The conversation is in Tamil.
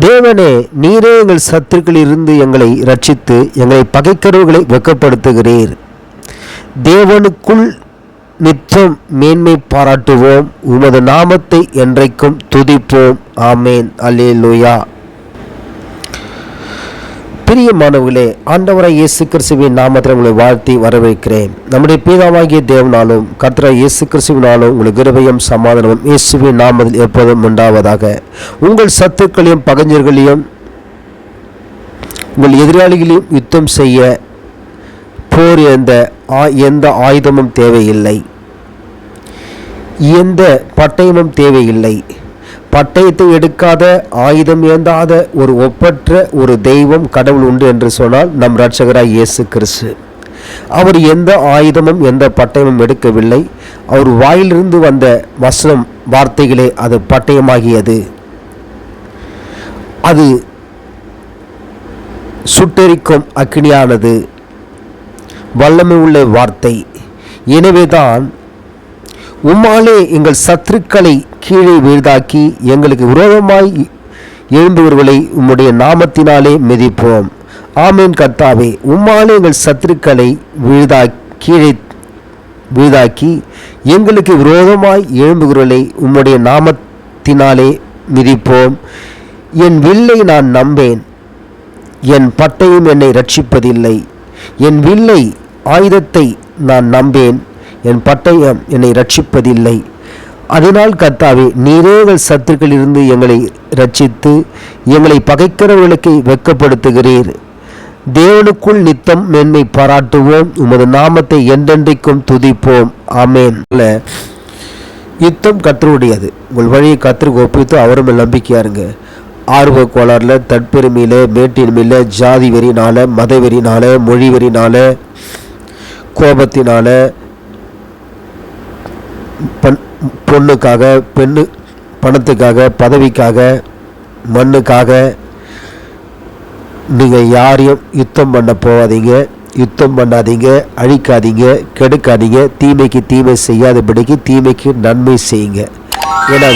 தேவனே நீரே எங்கள் சத்துருக்களிலிருந்து எங்களை ரட்சித்து எங்களை பகைக்கருவுகளை வெக்கப்படுத்துகிறீர். தேவனுக்குள் நித்தம் மேன்மை பாராட்டுவோம். உமது நாமத்தை என்றைக்கும் துதிப்போம். ஆமேன். அல்லேலூயா. பிரியமானவர்களே ஆண்டவரை இயேசு கிறிஸ்துவின் நாமத்தில் உங்களை வாழ்த்தி வரவேற்கிறேன். நம்முடைய பீதாவாகிய தேவனாலும் கர்த்தரா இயேசு கிறிஸ்துவினாலும் உங்களுக்கு கிருபையும் சமாதானமும் இயேசுவின் நாமத்தில் எப்போதும் உண்டாவதாக. உங்கள் சத்துக்களையும் பகஞ்சர்களையும் உங்கள் எதிராளிகளையும் யுத்தம் செய்ய போர் எந்த ஆ- எந்த ஆயுதமும் தேவையில்லை. எந்த பட்டயமும் தேவையில்லை. பட்டயத்தை எடுக்காத ஆயுதம் ஏந்தாத ஒரு ஒப்பற்ற ஒரு தெய்வம் கடவுள் உண்டு என்று சொன்னால் நம் இரட்சகராய் இயேசு கிறிஸ்து. அவர் எந்த ஆயுதமும் எந்த பட்டயமும் எடுக்கவில்லை. அவர் வாயிலிருந்து வந்த வசனம் வார்த்தைகளே அது பட்டயமாகியது. அது சுட்டெரிக்கும் அக்கினியானது. வல்லமை உள்ள வார்த்தை. எனவேதான் உம்மாலே எங்கள் சத்துருக்களை கீழே வீழ்தாக்கி எங்களுக்கு விரோதமாய் எழும்புவர்களை உம்முடைய நாமத்தினாலே மிதிப்போம். ஆமீன் கர்த்தாவே உம்மாலே எங்கள் சத்துருக்களை வீழ்தா கீழே வீழ்தாக்கி எங்களுக்கு விரோதமாய் எழும்புகிறவர்களை உம்முடைய நாமத்தினாலே மிதிப்போம். என் வில்லை நான் நம்பேன் என் பட்டையும் என்னை ரட்சிப்பதில்லை என் வில்லை ஆயுதத்தை நான் நம்பேன் என் பட்டயம் என்னை ரட்சிப்பதில்லை அதனால் கர்த்தாவே நீரே எங்கள் சத்துருக்களிலிருந்து எங்களை ரட்சித்து எங்களை பகைக்கிறவர்களுக்கு வெட்கப்படுத்துகிறீர். தேவனுக்குள் நித்தம் மேன்மை பாராட்டுவோம். உமது நாமத்தை என்றென்றைக்கும் துதிப்போம். ஆமேன். யுத்தம் கத்தருடையது உங்கள் வழியை கத்தருக்கு ஒப்பித்து அவரும் நம்பிக்கையா இருங்க ஆர்வ கோளாறில் தற்பெருமையில மேட்டின்மையில் ஜாதி வெறினால மத வெறினால் மொழி வெறினால் கோபத்தினால பண் பொண்ணுக்காக பெண்ணு பணத்துக்காக பதவிக்காக மண்ணுக்காக நீங்கள் யாரையும் யுத்தம் பண்ண போகாதீங்க. யுத்தம் பண்ணாதீங்க அழிக்காதீங்க கெடுக்காதீங்க. தீமைக்கு தீமை செய்யாதபடிக்கு தீமைக்கு நன்மை செய்யுங்க. ஏன்னா